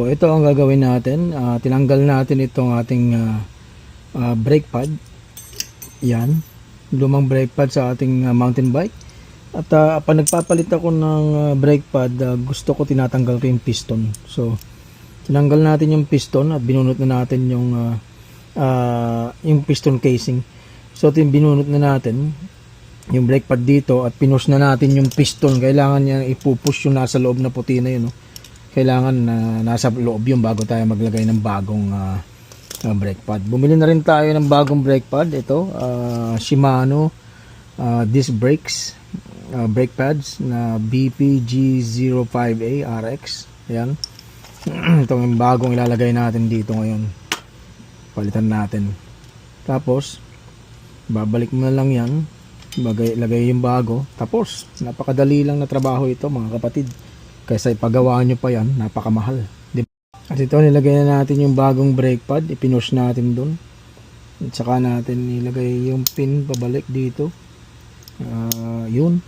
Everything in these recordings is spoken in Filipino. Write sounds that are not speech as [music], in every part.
So, ito ang gagawin natin. Ah, tinanggal natin itong ating ah, ah, brake pad. Yan. Lumang brake pad sa ating ah, mountain bike. At uh, pag nagpapalit ako ng ah, brake pad, ah, gusto ko tinatanggal ko yung piston. So, tinanggal natin yung piston at binunot na natin yung ah, ah, yung piston casing. So, tin binunot na natin yung brake pad dito at pinush na natin yung piston. Kailangan niya ipupush yung nasa loob na puti na yun. No? Kailangan na nasa loob yung bago tayo maglagay ng bagong ah, ah, brake pad. Bumili na rin tayo ng bagong brake pad. Ito, ah, Shimano ah, disc brakes uh, brake pads na BPG05A RX. Ayan. [clears throat] Ito yung bagong ilalagay natin dito ngayon. Palitan natin. Tapos, babalik mo na lang yan. Bagay, lagay yung bago. Tapos, napakadali lang na trabaho ito mga kapatid. Kaysa ipagawa nyo pa yan, napakamahal. Di ba? At ito, nilagay na natin yung bagong brake pad. Ipinush natin dun. At saka natin nilagay yung pin pabalik dito. Ah, yun.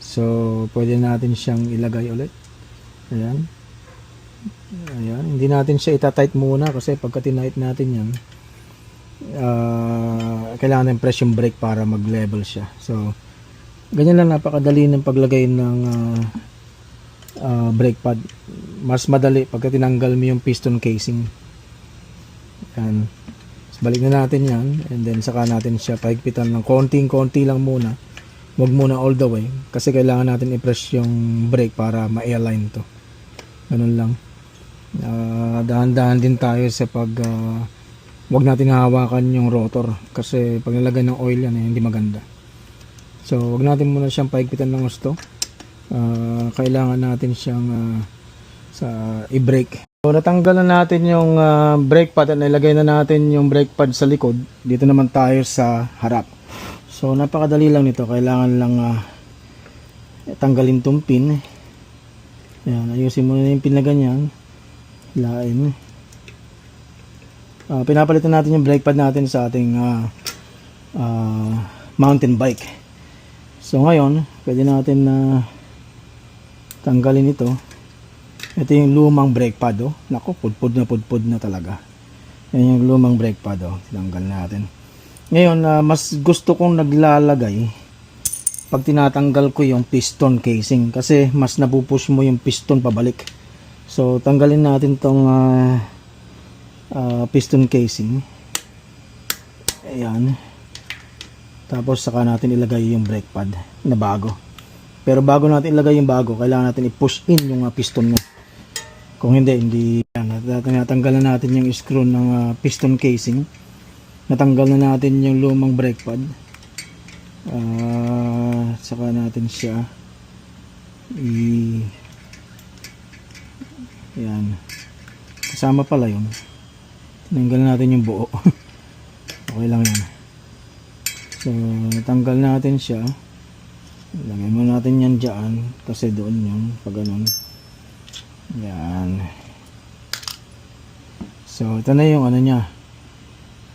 So, pwede natin siyang ilagay ulit. Ayan. Ayan. Hindi natin siya itatight muna kasi pagka tinight natin yan, ah, kailangan ng press yung brake para mag-level siya. So, ganyan lang napakadali ng paglagay ng ah, ah, brake pad. Mas madali pagka tinanggal mo yung piston casing. Ayan. So, balik na natin yan and then saka natin siya pahigpitan ng konting-konti lang muna wag muna all the way kasi kailangan natin i-press yung brake para ma-align to ganun lang Ah, dahan-dahan din tayo sa pag ah, wag natin hawakan yung rotor kasi pag nilagay ng oil yan eh, hindi maganda so wag natin muna siyang paigpitan ng gusto Ah, kailangan natin siyang ah, sa i-brake so natanggal na natin yung ah, brake pad at nilagay na natin yung brake pad sa likod dito naman tayo sa harap So napakadali lang nito, kailangan lang ah, tanggalin tong pin. Yan, ayusin mo na yung pin na ganyan. Hilain. Ah, pinapalitan natin yung brake pad natin sa ating ah, ah, mountain bike. So ngayon, pwede natin na tanggalin ito. Ito yung lumang brake pad oh. Nako, pudpud na pudpud na talaga. Yan yung lumang brake pad oh. Tinanggal natin. Ngayon, ah, mas gusto kong naglalagay pag tinatanggal ko yung piston casing kasi mas napupush mo yung piston pabalik. So, tanggalin natin tong ah, ah, piston casing. Ayan. Tapos, saka natin ilagay yung brake pad na bago. Pero bago natin ilagay yung bago, kailangan natin i-push in yung ah, piston mo. Kung hindi, hindi. Yan, natanggal na natin yung screw ng ah, piston casing. Natanggal na natin yung lumang brake pad. Ah, saka natin siya i yan. Kasama pala yun. Tinanggal natin yung buo. [laughs] Okay lang yan. So tanggal natin siya lagay mo natin yan dyan kasi doon yun pag ganun yan so ito na yung ano niya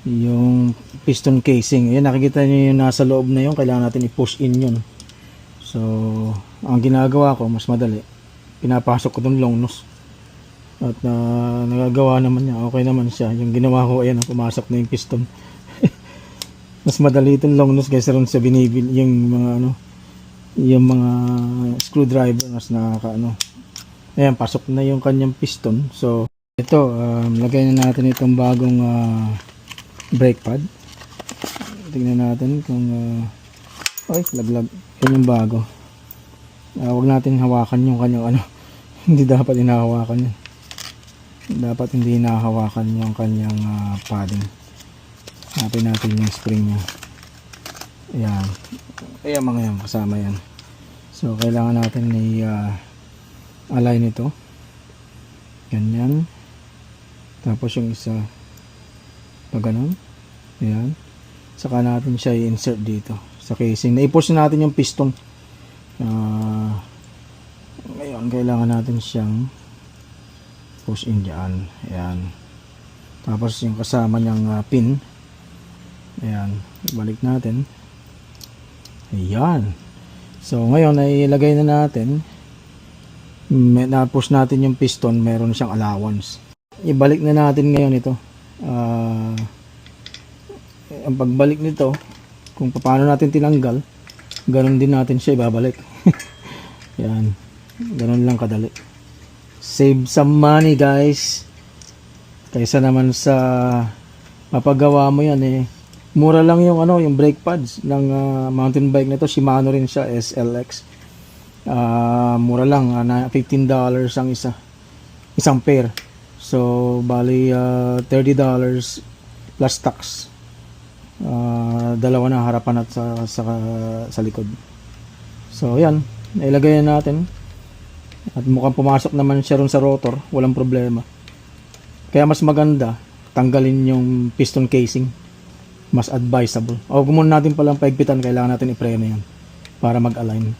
yung piston casing. Ayan, nakikita nyo yung nasa loob na yun. Kailangan natin i-push in yun. So, ang ginagawa ko, mas madali. Pinapasok ko itong long nose. At na nagagawa naman niya. Okay naman siya. Yung ginawa ko, ayan, pumasok na yung piston. [laughs] mas madali itong long nose kaysa rin sa binibil. Yung mga ano, yung mga screwdriver mas nakaka ano. Ayan, pasok na yung kanyang piston. So, ito, um, lagay na natin itong bagong ah, brake pad. Tingnan natin kung uh, ay laglag. Yan yung bago. Uh, wag natin hawakan yung kanyang ano. [laughs] hindi dapat hinahawakan yan. Dapat hindi hinahawakan yung kanyang uh, padding. Hanapin natin yung spring niya. Ayan. Ayan mga yan. Kasama yan. So, kailangan natin i uh, align ito. Ganyan. Tapos yung isa pag. Ayan. Saka natin siya i-insert dito sa casing. Na-push na natin yung piston. Ah, ngayon, kailangan natin siyang push in dyan. Ayan. Tapos yung kasama niyang ah, pin. Ayan. Balik natin. Ayan. So, ngayon, ay ilagay na natin na-push natin yung piston, meron siyang allowance. Ibalik na natin ngayon ito. Ah, ang pagbalik nito, kung paano natin tinanggal, ganun din natin siya ibabalik. [laughs] Yan. Ganun lang kadali. Save some money guys. Kaysa naman sa mapagawa mo yan eh. Mura lang yung ano, yung brake pads ng ah, mountain bike nito. Shimano rin siya, SLX. Ah, mura lang, ah, na $15 ang isa. Isang pair. So, bali ah, $30 plus tax. Ah, dalawa na harapan at sa, sa, sa likod. So, yan. Nailagay na natin. At mukhang pumasok naman siya ron sa rotor. Walang problema. Kaya mas maganda, tanggalin yung piston casing. Mas advisable. O muna natin palang paigpitan, kailangan natin i-preno yan. Para mag-align.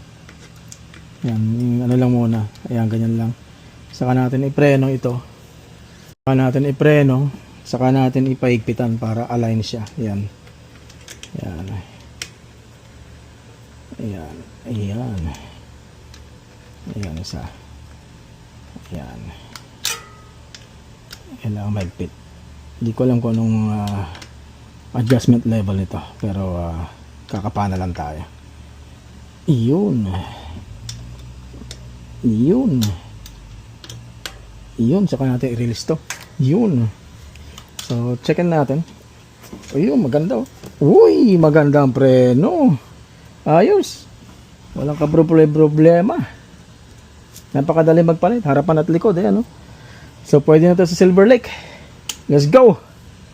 Yan, yung ano lang muna. Ayan, ganyan lang. Saka natin i-preno ito. Saka natin i-preno. Saka natin ipaigpitan para align siya. Yan. Yan. Ayan. Ayan. Ayan isa. Ayan. Kailangan mahigpit. Hindi ko alam kung anong ah, adjustment level nito. Pero ah, kakapana lang tayo. Iyon. Iyon. Iyon. Saka natin i-release to. Yun. So, checkin natin. Ayun, maganda oh. Uy, maganda ang preno. Ayos. Walang kaproblema. Napakadali magpalit. Harapan at likod. Eh, ano? So, pwede na to sa Silver Lake. Let's go!